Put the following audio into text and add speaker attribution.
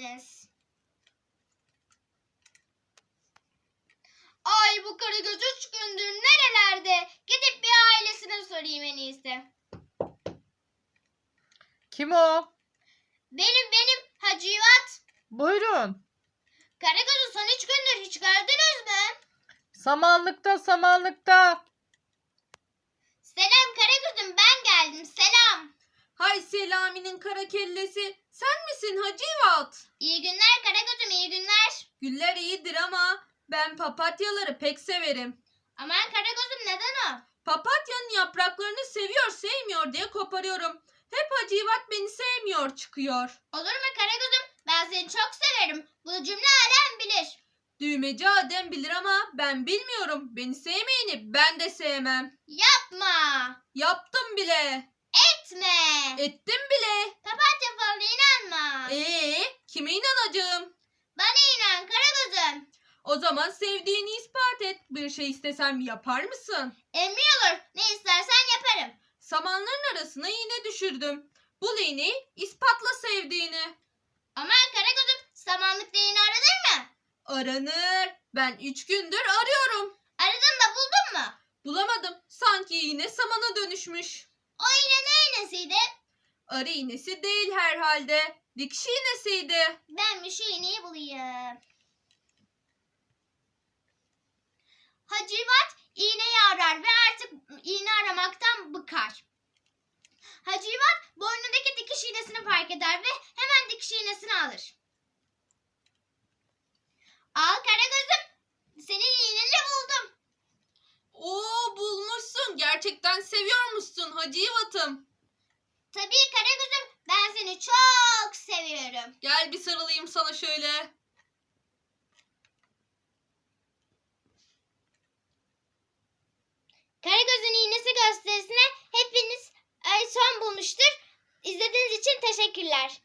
Speaker 1: geldiniz. Ay bu Karagöz üç gündür nerelerde? Gidip bir ailesine sorayım en iyisi.
Speaker 2: Kim o?
Speaker 1: Benim benim Hacivat.
Speaker 2: Buyurun.
Speaker 1: Karagöz'ü son üç gündür hiç gördünüz mü?
Speaker 2: Samanlıkta samanlıkta.
Speaker 3: Selami'nin kara kellesi. Sen misin Hacivat?
Speaker 1: İyi günler Karagöz'üm iyi günler.
Speaker 3: Güller iyidir ama ben papatyaları pek severim.
Speaker 1: Aman Karagöz'üm neden o?
Speaker 3: Papatyanın yapraklarını seviyor sevmiyor diye koparıyorum. Hep Hacivat beni sevmiyor çıkıyor.
Speaker 1: Olur mu Karagöz'üm? Ben seni çok severim. Bu cümle alem bilir.
Speaker 3: Düğmeci Adem bilir ama ben bilmiyorum. Beni sevmeyeni ben de sevmem.
Speaker 1: Yapma.
Speaker 3: Yaptım bile.
Speaker 1: Etme.
Speaker 3: Ettim bile.
Speaker 1: Papatya falına inanma.
Speaker 3: Ee, kime inanacağım?
Speaker 1: Bana inan Karagöz'üm.
Speaker 3: O zaman sevdiğini ispat et. Bir şey istesem yapar mısın?
Speaker 1: Emri olur. Ne istersen yaparım.
Speaker 3: Samanların arasına iğne düşürdüm. Bul iğneyi, ispatla sevdiğini.
Speaker 1: Aman Karagöz'üm samanlık değini aradın mı?
Speaker 3: Aranır. Ben üç gündür arıyorum.
Speaker 1: Aradın da buldun mu?
Speaker 3: Bulamadım. Sanki iğne samana dönüşmüş.
Speaker 1: O iğne ne iğnesiydi?
Speaker 3: Arı iğnesi değil herhalde. Dikiş iğnesiydi.
Speaker 1: Ben bir şu iğneyi bulayım. Hacivat iğneyi arar ve artık iğne aramaktan bıkar. Hacivat boynundaki dikiş iğnesini fark eder ve hemen dikiş iğnesini alır. Al Karagöz'üm.
Speaker 3: Gerçekten seviyormuşsun Hacivat'ım.
Speaker 1: Tabii Karagöz'üm ben seni çok seviyorum.
Speaker 3: Gel bir sarılayım sana şöyle.
Speaker 1: Karagöz'ün iğnesi gösterisine hepiniz son bulmuştur. İzlediğiniz için teşekkürler.